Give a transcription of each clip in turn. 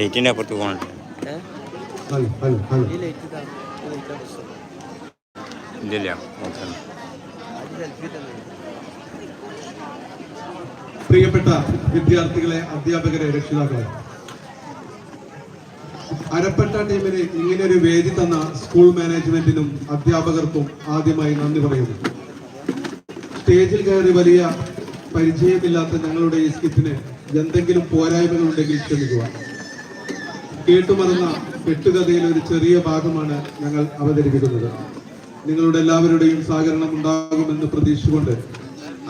എയ്റ്റിന്റെ അപ്പുറത്ത് പോകണം. ഇതില്ല പ്രിയപ്പെട്ട വിദ്യാർത്ഥികളെ അധ്യാപകരെ രക്ഷിതാക്കളെ. അരപ്പെട്ട ടീമിന് ഇങ്ങനെ ഒരു വേദി തന്ന സ്കൂൾ മാനേജ്മെന്റിനും അധ്യാപകർക്കും ആദ്യമായി നന്ദി പറയുന്നു. സ്റ്റേജിൽ കയറി വലിയ പരിചയമില്ലാത്ത ഞങ്ങളുടെ ഈ സ്കിറ്റിന് എന്തെങ്കിലും പോരായ്മകൾ ഉണ്ടെങ്കിൽ ക്ഷമിക്കുക. കേട്ടുമറന്ന കെട്ടുകഥയിൽ ഒരു ചെറിയ ഭാഗമാണ് ഞങ്ങൾ അവതരിപ്പിക്കുന്നത്. നിങ്ങളുടെ എല്ലാവരുടെയും സഹകരണം ഉണ്ടാകുമെന്ന് പ്രതീക്ഷിച്ചുകൊണ്ട്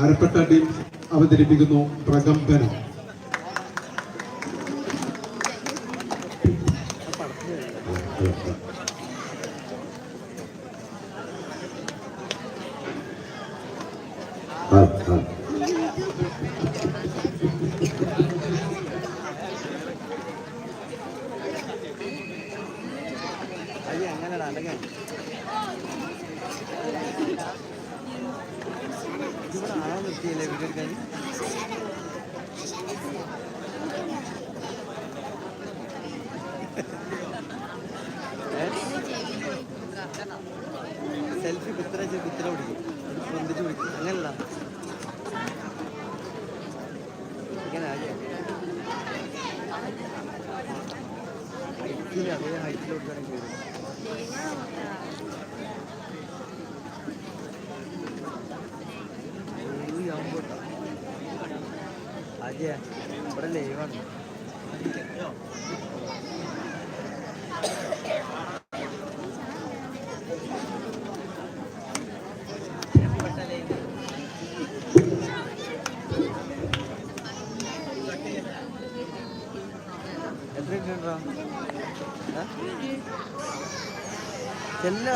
അരപ്പെട്ട ടീം അവതരിപ്പിക്കുന്നു പ്രകമ്പനം അത് എങ്ങനെയാണ് അല്ലെങ്കിൽ നിർത്തിയല്ലേ വീഡിയോ എടുക്കാൻ സെൽഫി കുത്തിര കുത്തിര പിടിക്കും. പൊന്തിച്ച് പിടിക്കും. അങ്ങനല്ല. ഇങ്ങനെ ഹൈറ്റിൽ അതേ ഹൈറ്റിൽ കൊടുക്കുകയാണെങ്കിൽ അജയ ഇവിടെ ലൈവാണ്. എത്ര ചെല്ല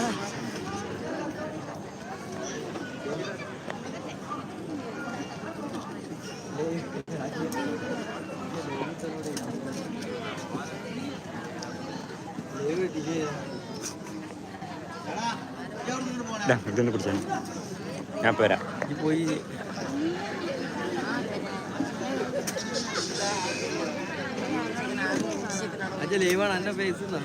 ഇതാ, ഇതൊന്ന് പിടിച്ചാൽ ഞാൻ ഇപ്പോൾ വരാം പോയി. അജ ലീവാണ് face Ajay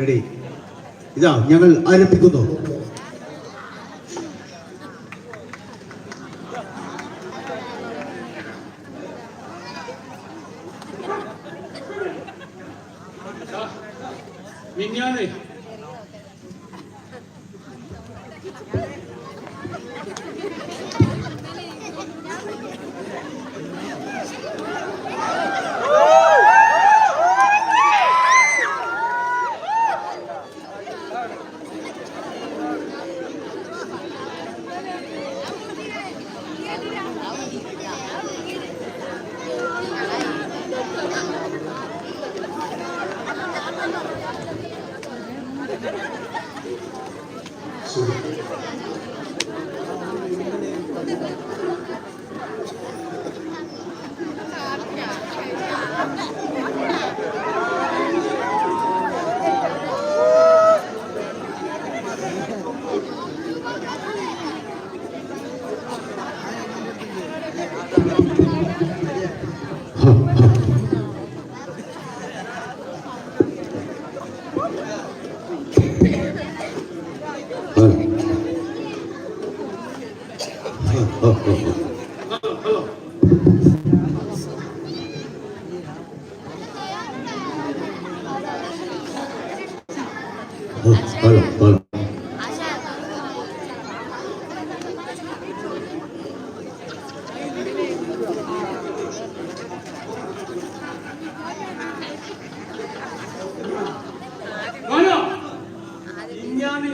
Ready. ഇതാ ഞങ്ങൾ ആരംഭിക്കുന്നു.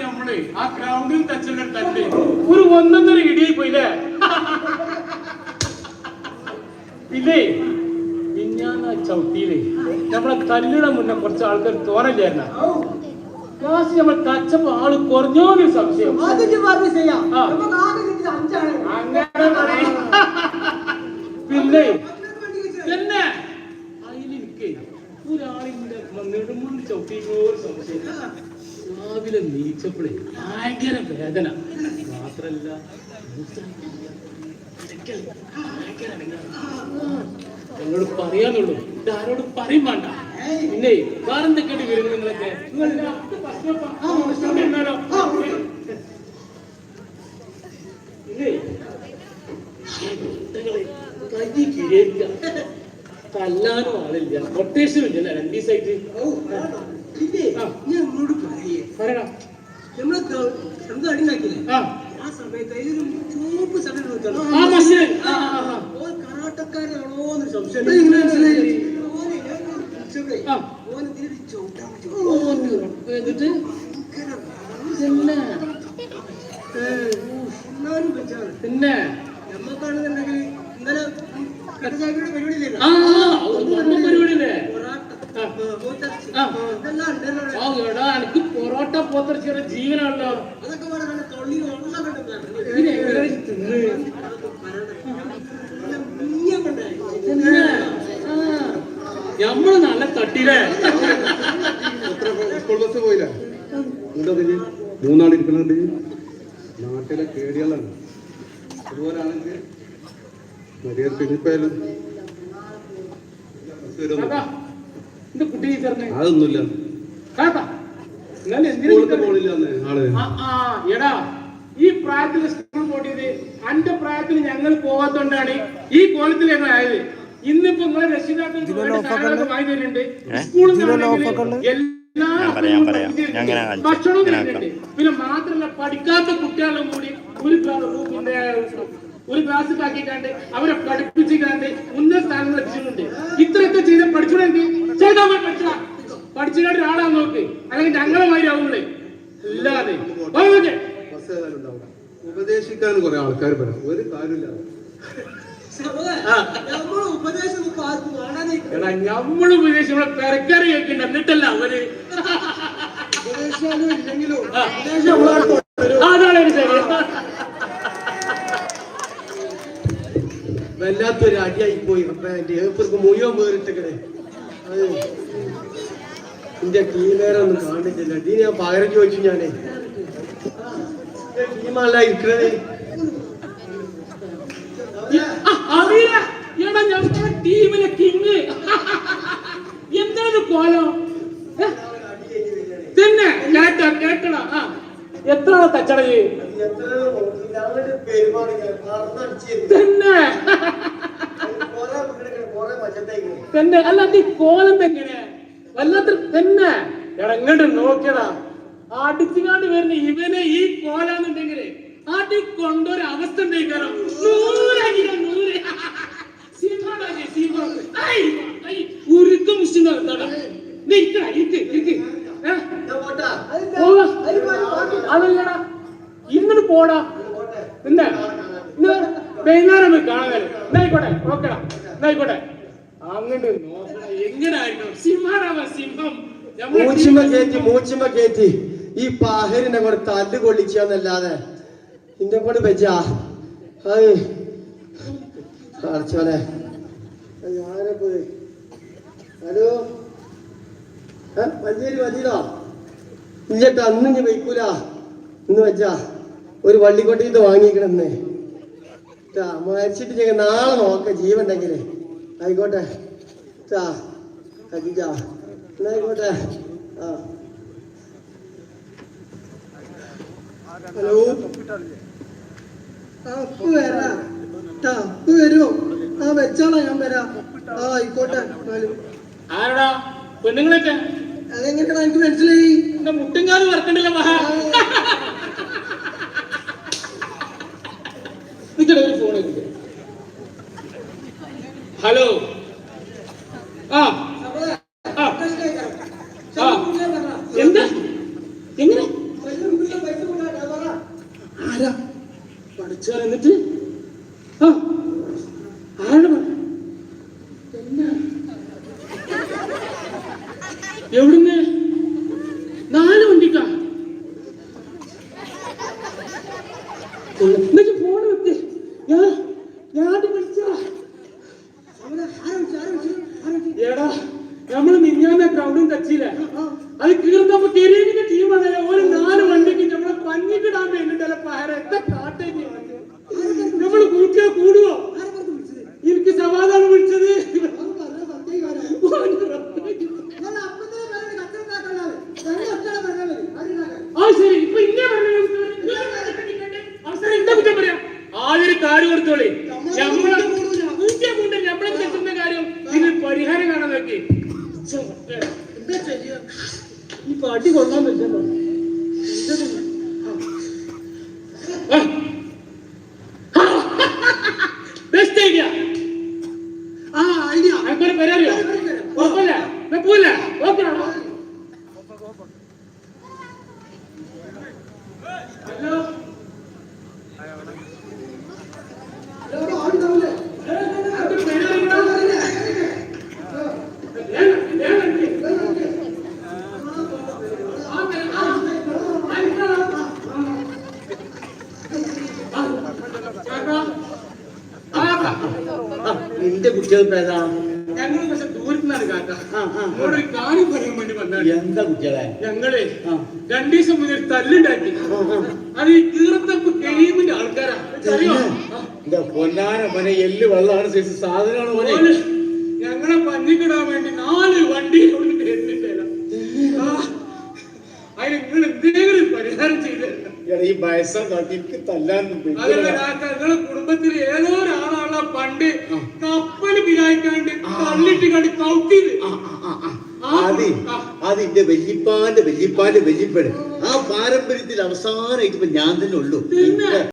നമ്മൾ ആ ഗ്രൗണ്ടിൽ തച്ചുള്ള തല്ല്. ഒരു ഒന്നൊന്നര ഇടിയായി പോയില്ലേ ഇല്ലേ? ആ ചവിട്ടിയിൽ നമ്മളെ കല്ലിട മുന്നേ കുറച്ച് ആൾക്കാർ തോരല്ലായിരുന്ന ലാസ്റ്റ് നമ്മൾ തച്ചപ്പോ ആൾ കുറഞ്ഞോ എന്നൊരു സംശയം. പിന്നെ? പിന്നെ? ഒരാളിന്റെ നെടുമുണ്ട് ചവിട്ടിക്കോ ഒരു സംശയം. രാവിലെ നീച്ചപ്പോഴേ ഭയങ്കര വേദന. മാത്രല്ല എന്നോട് പറയാനുള്ളൂ ആരോടും പറയും വേണ്ട പിന്നെ വേറെന്തൊക്കെയാണ് വരുന്നത് നിങ്ങളൊക്കെ നിങ്ങൾ രാത്രി ഭക്ഷണം പ- ആ, ഭക്ഷണം തിന്നാലോ? ഇല്ലേ നിങ്ങളെ കൈ കിഴിയില്ല തല്ലാനും ആളില്ല കൊട്ടേഷനും ഇല്ല രണ്ടി സൈറ്റ് ഞാൻ എന്നോട് പറയേ പറയണം നമ്മളെ എന്ത് അടിണ്ടാക്കില്ലേ ആ സമയത്ത് ചുവപ്പ് സമയം സംശയം? ഓനെ ചവിട്ടാൻ എന്നിട്ട്? പിന്നെ? നമ്മക്കാണെന്നുണ്ടെങ്കിൽ ഇന്നലെ കടസാക്കിയുടെ പരിപാടിയല്ലേ? പൊറാട്ട. എനിക്ക് പോത്തർച്ചിയുടെ ജീവനാണല്ലോ. അതൊക്കെ വേണം കണ്ട ഞമ്മൾ നല്ല സ്കൂൾ ബസ് പോയില്ല? എന്താ പിന്നെ മൂന്നാൾ ഇരിക്കണുണ്ട്. നാട്ടിലെ കേടികളാണ് അതുപോലാണെങ്കിൽ മര്യാദ പിന്നിപ്പോയാലും അതൊന്നുമില്ല. സ്കൂളിൽ പോണില്ല ആൾ. എടാ ഈ പ്രായത്തിൽ സ്കൂൾ പോട്ടിയത് അന്റെ പ്രായത്തിൽ ഞങ്ങൾ പോകാത്തോണ്ടാണ് ഈ കോലത്തിൽ ഞങ്ങൾ ആയത് ഇന്നിപ്പോ നിങ്ങളെ സാധനങ്ങളൊക്കെ വാങ്ങി തരുന്നുണ്ട്. സ്കൂളിൽ എല്ലാ. ഭക്ഷണവും തരുന്നുണ്ട്. പിന്നെ മാത്രമല്ല പഠിക്കാത്ത കുട്ടികളും കൂടി ഒരു പിന്നെ ഒരു ക്ലാസ് ആക്കിക്കാണ്ട് അവരെ പഠിപ്പിച്ചിട്ടാണ്ട് ഉന്നത സ്ഥാനങ്ങൾ എത്തിച്ചിട്ടുണ്ട്. ഇത്രയൊക്കെ ചെയ്ത് പഠിച്ചുകൊണ്ടെങ്കിൽ ചെയ്താൽ പഠിച്ച പഠിച്ചാ പഠിച്ചുകൊണ്ട് ഒരാളാ നോക്ക്. അല്ലെങ്കിൽ ഞങ്ങളെ മാതിരി ആവുള്ളേ. ഇല്ലാതെ ഉണ്ടാവില്ല ഉപദേശിക്കാൻ കുറെ ആൾക്കാർ പറയാം. ഒരു കാര്യമില്ല. ഉപദേശം എടാ നമ്മളെ പെരക്കാരി കേൾക്കണ്ട. എന്നിട്ടല്ല അവർ. ഇല്ലെങ്കിലും. ഉപദേശം അതാണ് ഒരു ശരി വല്ലാത്തൊരു അടിയായി പോയി. അപ്പൊ എന്റെ ഏപ്പർക്ക് മുഴുവൻ വേറിട്ടേ അതെ എന്റെ ടീമേരൊന്നും കാണിച്ചില്ല ടീ ഞാൻ പകരം ചോദിച്ചു ഞാനേ. ഇരിക്കണേ ആ, അവീര, എടാ ഞമ്മടെ ടീമിലെ കിങ് എന്താണ് കോലം? തന്നെ. കേട്ടോ കേട്ടടാ ആ എത്ര ആളെ തച്ചട തന്നെ തന്നെ അല്ല നീ കോലം എങ്ങനെ? വല്ലാത്ത തന്നെ. എടാ ഇങ്ങോട്ട് നോക്കിയടാ. അടിച്ചുകാണ്ട് വരുന്ന ഇവനെ ഈ കോലാന്നുണ്ടെങ്കിൽ അടി കൊണ്ടൊരു അവസ്ഥ ഉണ്ടായിക്കാരോ നൂറടിക്കാൻ നൂറ്. ഉരുക്കം. അതല്ലടാ. ഇന്നിട്ട് പോടാ. എന്താ? വൈകുന്നേരം സിംഹം. മൂച്ചിമ കേറ്റി മൂച്ചിമ കയറ്റി ഈ പാഹരിനെ കൂടെ തല്ല് കൊള്ളിച്ചെന്നല്ലാതെ ഇന്നെ കൊണ്ട് വെച്ചാ അത് ഞാനെ പോയി ഹലോ? മഞ്ചേരി മതിയിലോ ഇല്ലട്ടോ അന്ന് ഇനി വയ്ക്കൂല. എന്ന് വെച്ചാ ഒരു വള്ളിക്കൊട്ടിൽ നിന്ന് വാങ്ങിക്കണെന്ന്. ട്ടാ, മരിച്ചിട്ട് ഞങ്ങൾ നാളെ നോക്കാം ജീവൻ ഉണ്ടെങ്കിലേ ആയിക്കോട്ടെ. ട്ടാ കജിജാ എന്നാ ആയിക്കോട്ടെ. ആ. ഹലോ? ആ അപ്പ് വരാം. അപ്പ് വരുമോ ആ വെച്ചാളാ ഞാൻ വരാം. ആ ആയിക്കോട്ടെ ആരടാ? പെണ്ണുങ്ങളൊക്കെ? അതെങ്ങനെയാ എനിക്ക് മനസ്സിലായി. മുട്ടുംകാൽ വർക്കണ്ടല്ലോ മഹാ നിക്കടെ ഒരു ഫോൺ ഹലോ ആ ആ ആ എന്താ എങ്ങനെ ആരാ പഠിച്ചാൽ എന്നിട്ട് ആ ആരാണ് പറ- എന്നാ? എവിടുന്ന് നാല് വണ്ടിക്കാ എന്നിട്ട് ഫോൺ വെക്ക് ഞാൻ ഞാൻ വിളിച്ചാ എടാ നമ്മൾ മിഞ്ഞാന്ന ഗ്രൗണ്ടും തച്ചില്ല അത് കീർത്തപ്പോ കെരീമിന്റെ ടീമാണല്ലോ ഒരു നാല് വണ്ടിക്ക് നമ്മളെ പഞ്ഞിക്കിടാൻ വേണ്ടിട്ടല്ല പയറ എത്ര കാട്ടേക്ക് നമ്മൾ കൂട്ടിയാ കൂടുവോ എനിക്ക് സമാധാനം വിളിച്ചത് ആ ശരി ഇപ്പൊ ഇന്നെ അവസരം എന്താ കുറ്റം പറയാം ആദ്യം കാര്യം കൊടുത്തോളി നമ്മളെ പൂജ്യ കൊണ്ട് നമ്മളെ തെറ്റുന്ന കാര്യം ഇതിന് പരിഹാരം കാണാൻ നോക്കി എന്താ ചെയ്യാ ഈ പാട്ടി കൊള്ളാൻ പറ്റല്ലോ ബെസ്റ്റ് ഐഡിയ ആ ഐഡിയ അനക്കൊരു പരിഹാരം ഉറപ്പല്ല വെക്കൂല ഓക്കെ ഹലോ നിന്റെ കുട്ടികൾക്ക് ഏതാണ് ഞങ്ങൾ പക്ഷെ ദൂരത്തുനിന്നാണ് കാക്ക അവിടെ ഒരു കാര്യം പറയാൻ വേണ്ടി വന്നാൽ എന്താ കുട്ടികളെ? ഞങ്ങളെ രണ്ടു ദിവസം ഒരു തല്ലുണ്ടാക്കി. അത് ഈ കീറത്തപ്പ് കരീമിന്റെ ആൾക്കാരാ. അറിയോ? പൊന്നാന മോനെ എല്ല് വെള്ളമാണ് സൈസ് സാധനമാണ് മോനെ? ഞങ്ങളെ പഞ്ഞിക്കിടാൻ വേണ്ടി നാല് വണ്ടി കൊണ്ട് വരുന്നില്ല അതിന് നിങ്ങൾ എന്തെങ്കിലും പരിഹാരം ചെയ്ത് ഈ വയസ്സാ കാട്ടിക്ക് തല്ലാൻ കുടുംബത്തിൽ ഏതോ ഒരാളാണ് പണ്ട് കപ്പൽ വിചാരിക്കാണ്ട് തള്ളിട്ട് കണ്ട് കൗത്തിയത് അത് അതിന്റെ വല്യപ്പാന്റെ വല്യപ്പാന്റെ വല്യപ്പന് ആ പാരമ്പര്യത്തിൽ അവസാനം ഇപ്പൊ ഞാൻ തന്നെ ഉള്ളൂ.